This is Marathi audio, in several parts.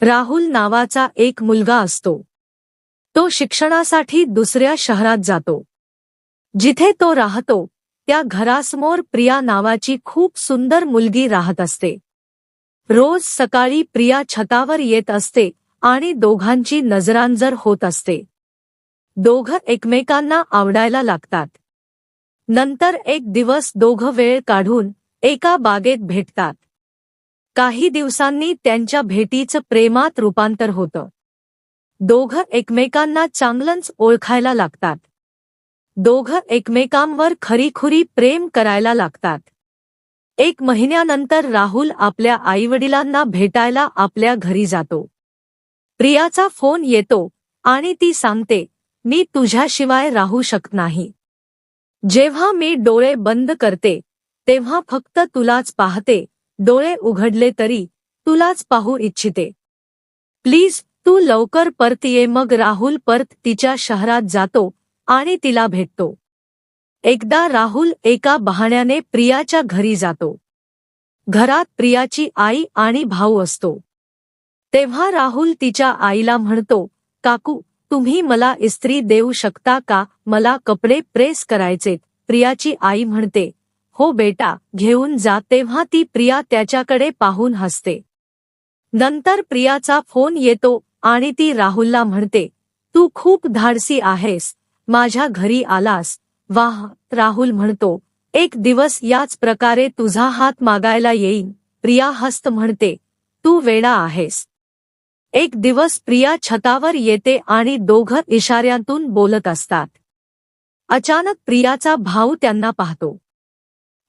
राहुल नावाचा एक मुलगा असतो. तो शिक्षणासाठी दुसऱ्या शहरात जातो. जिथे तो राहतो त्या घरासमोर प्रिया नावाची खूप सुंदर मुलगी राहत असते. रोज सकाळी प्रिया छतावर येत असते आणि दोघांची नजरांजर होत असते. दोघं एकमेकांना आवडायला लागतात. नंतर एक दिवस दोघं वेळ काढून एका बागेत भेटतात. काही दिवसांनी त्यांच्या भेटीचं प्रेमात रूपांतर होतं. दोघं एकमेकांना चांगलंच ओळखायला लागतात. दोघं एकमेकांवर खरीखुरी प्रेम करायला लागतात. एक महिन्यानंतर राहुल आपल्या आईवडिलांना भेटायला आपल्या घरी जातो. प्रियाचा फोन येतो आणि ती सांगते मी तुझ्याशिवाय राहू शकत नाही. जेव्हा मी डोळे बंद करते तेव्हा फक्त तुलाच पाहते डोळे उघडले तरी तुलाच पाहू इच्छिते. प्लीज तू लवकर परत ये मग राहुल परत तिच्या शहरात जातो आणि तिला भेटतो. एकदा राहुल एका बहाण्याने प्रियाच्या घरी जातो. घरात प्रियाची आई आणि भाऊ असतो. तेव्हा राहुल तिच्या आईला म्हणतो काकू तुम्ही मला इस्त्री देऊ शकता का? मला कपडे प्रेस करायचेत. प्रियाची आई म्हणते हो बेटा घेऊन जा तेव्हा ती प्रिया त्याच्याकडे पाहून हसते. नंतर प्रियाचा फोन येतो आणि ती राहुलला म्हणते तू खूप धाडसी आहेस माझ्या घरी आलास. वाह राहुल म्हणतो एक दिवस याच प्रकारे तुझा हात मागायला येईन. प्रिया हस्त म्हणते तू वेडा आहेस. एक दिवस प्रिया छतावर येते आणि दोघं इशाऱ्यांतून बोलत असतात. अचानक प्रियाचा भाऊ त्यांना पाहतो.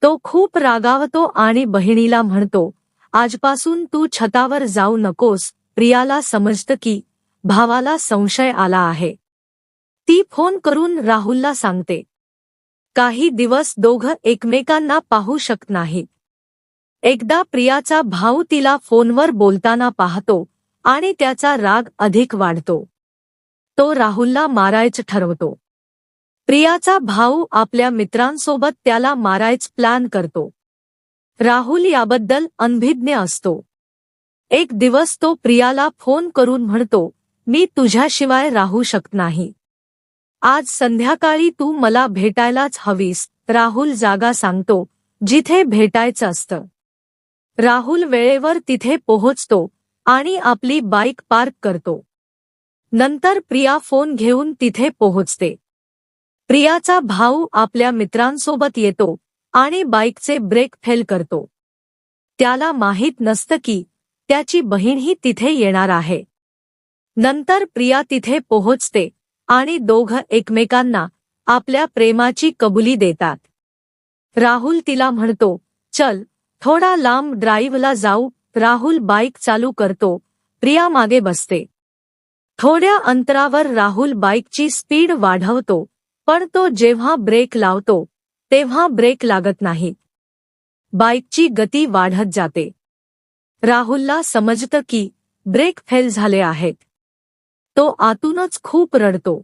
तो खूप रागावतो आणि बहिणीला म्हणतो आजपासून तू छतावर जाऊ नकोस प्रियाला समजतं की भावाला संशय आला आहे. ती फोन करून राहुलला सांगते काही दिवस दोघं एकमेकांना पाहू शकत नाहीत एकदा प्रियाचा भाऊ तिला फोनवर बोलताना पाहतो आणि त्याचा राग अधिक वाढतो. तो राहुलला मारायचं ठरवतो. प्रियाचा भाऊ आपल्या मित्रांसोबत त्याला मारायच प्लॅन करतो. राहुल याबद्दल अनभिज्ञ असतो. एक दिवस तो प्रियाला फोन करून म्हणतो मी तुझ्याशिवाय राहू शकत नाही. आज संध्याकाळी तू मला भेटायलाच हवीस. राहुल जागा सांगतो जिथे भेटायचं असतं. राहुल वेळेवर तिथे पोहोचतो आणि आपली बाईक पार्क करतो. नंतर प्रिया फोन घेऊन तिथे पोहोचते. प्रियाचा भाऊ आपल्या मित्रांसोबत येतो आणि बाईकचे ब्रेक फेल करतो. त्याला माहीत नसतं की त्याची बहीणही तिथे येणार आहे. नंतर प्रिया तिथे पोहोचते आणि दोघं एकमेकांना आपल्या प्रेमाची कबुली देतात. राहुल तिला म्हणतो चल थोडा लांब ड्राईव्हला जाऊ. राहुल बाईक चालू करतो. प्रिया मागे बसते. थोड्या अंतरावर राहुल बाईकची स्पीड वाढवतो. पण तो जेव्हा ब्रेक लावतो तेव्हा ब्रेक लागत नाही. बाईकची गती वाढत जाते. राहुलला समजतं की ब्रेक फेल झाले आहेत. तो आतूनच खूप रडतो.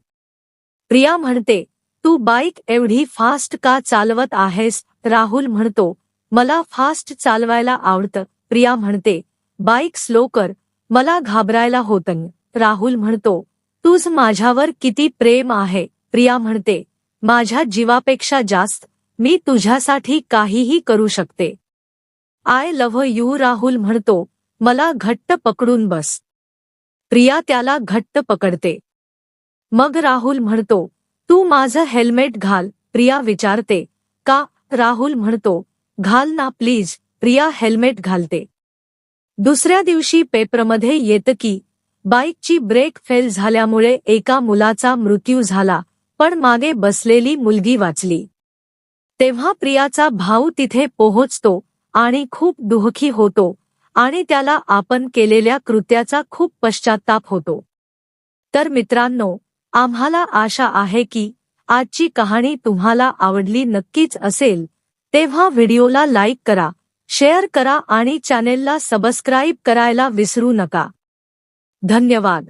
प्रिया म्हणते तू बाईक एवढी फास्ट का चालवत आहेस? राहुल म्हणतो मला फास्ट चालवायला आवडतं. प्रिया म्हणते बाईक स्लो कर मला घाबरायला होतं. राहुल म्हणतो तुझ माझ्यावर किती प्रेम आहे. प्रिया म्हणते माझ्या जीवापेक्षा जास्त मी तुझ्यासाठी काहीही करू शकते. आय लव्ह यू राहुल म्हणतो मला घट्ट पकडून बस. प्रिया त्याला घट्ट पकडते. मग राहुल म्हणतो तू माझं हेल्मेट घाल. प्रिया विचारते का? राहुल म्हणतो घाल ना प्लीज प्रिया हेल्मेट घालते. दुसऱ्या दिवशी पेपरमध्ये येतं की बाईकची ब्रेक फेल झाल्यामुळे एका मुलाचा मृत्यू झाला. पण मागे बसलेली मुलगी वाचली. तेव्हा प्रियाचा भाऊ तिथे पोहोचतो आणि खूप दुःखी होतो आणि त्याला आपण केलेल्या कृत्याचा खूप पश्चाताप होतो. तर मित्रांनो आम्हाला आशा आहे की आजची कहाणी तुम्हाला आवडली नक्कीच असेल. तेव्हा व्हिडिओला लाईक करा शेअर करा आणि चॅनेलला सबस्क्राईब करायला विसरू नका. धन्यवाद.